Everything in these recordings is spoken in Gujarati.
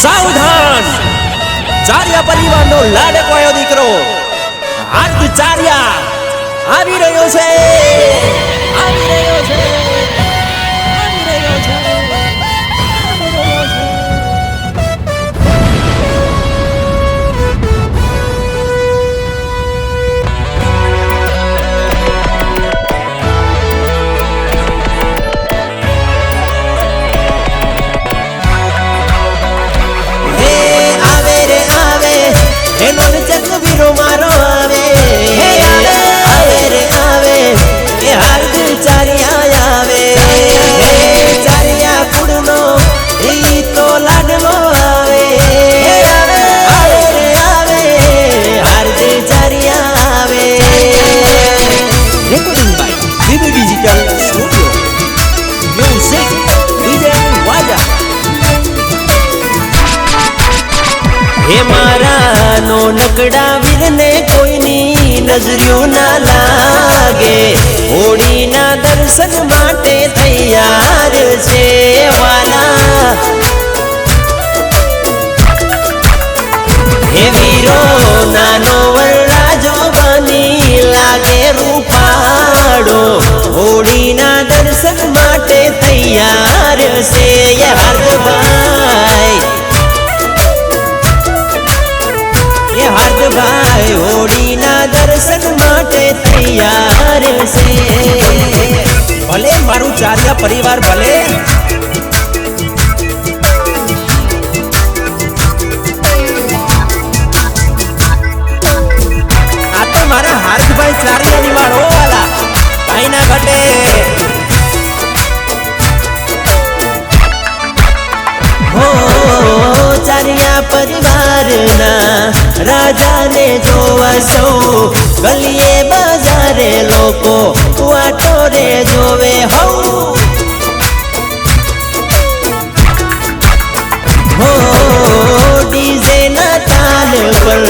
સાવધાન! ચારિયા પરિવારનો લાડકવાયો દીકરો હાથ ચારિયા. આવી રહ્યો છે. આવી રહ્યો હે મારા નો નકડા વીરને કોઈની નજર્યું ના લાગે. હોળીના દર્શન માટે તૈયાર છે વાલા. હે વીરો, નાનો વરરાજો બની લાગે રૂપાડો હોળીના દર્શન માટે તૈયાર છે. તૈયાર ભલે મારું ચાર્યા પરિવાર ભલે. આ તો મારા હાર્દભાઈ ચારિયાની વાળો વાલા. કાંઈ ના ઘટે ચારિયા પરિવારના રાજાને જોવા સૌ ગલીએ બજારે લોકો, વાટો રે જોવે હો. ડીજે ના તાલ પર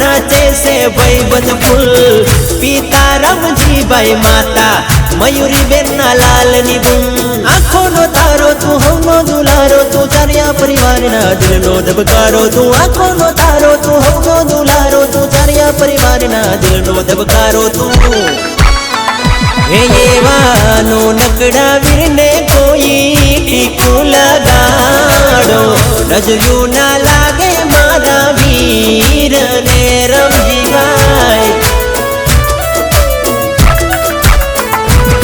નાચે છે ભાઈબંધ ફૂલ. પિતા રમજીભાઈ માતા મયુરી બેન ના લાલની ધૂમ. આંખો નો તારો તું હવનો દુલારો તું ચાર્યા પરિવાર ના દિલ નો ધબકારો તું. આંખો નો તારો ચારિયા પરિવાર ના દિલ નો ધબકારો તું. હે એવાનો નકડા વીરને કોઈ ટીકું લગાડો. નજર્યું ના લાગે મારા વીર ને રમજીભાઈ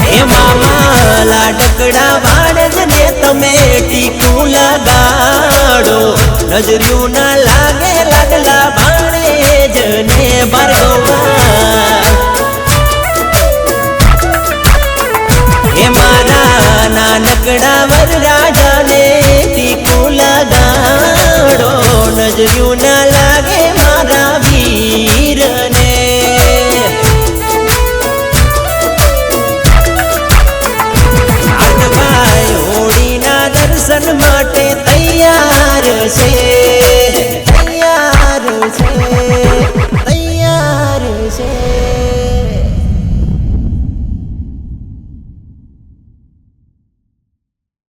હે મામા લાડકડા વાળને તમે ટીકું લગાડો. નજર્યું ના લાગે લાડલા ને ભાર્ગવા હે મારા રાજાને તીખું લગાડો લાગે મારા વીરને. ભાઈ હોળીના દર્શન માટે તૈયાર છે. તૈયાર છે.